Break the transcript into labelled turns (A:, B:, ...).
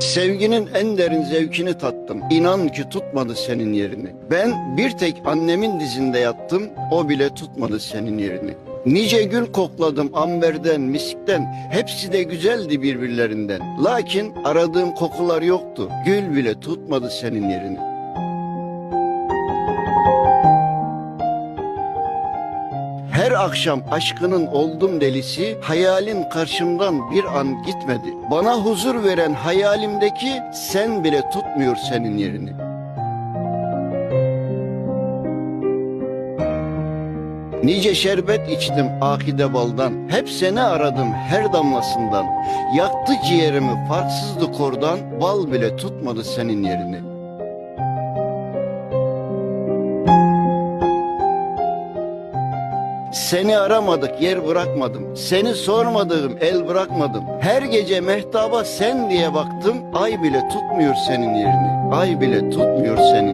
A: Sevginin en derin zevkini tattım. İnan ki tutmadı senin yerini. Ben bir tek annemin dizinde yattım. O bile tutmadı senin yerini. Nice gül kokladım amberden, miskten. Hepsi de güzeldi birbirlerinden. Lakin aradığım kokular yoktu. Gül bile tutmadı senin yerini. Her akşam aşkının oldum delisi, hayalin karşımdan bir an gitmedi. Bana huzur veren hayalimdeki sen bile tutmuyor senin yerini. Nice şerbet içtim akide baldan, hep seni aradım her damlasından. Yaktı ciğerimi farksızdı kordan, bal bile tutmadı senin yerini. Seni aramadık yer bırakmadım. Seni sormadığım el bırakmadım. Her gece mehtaba sen diye baktım. Ay bile tutmuyor senin yerini. Ay bile tutmuyor senin.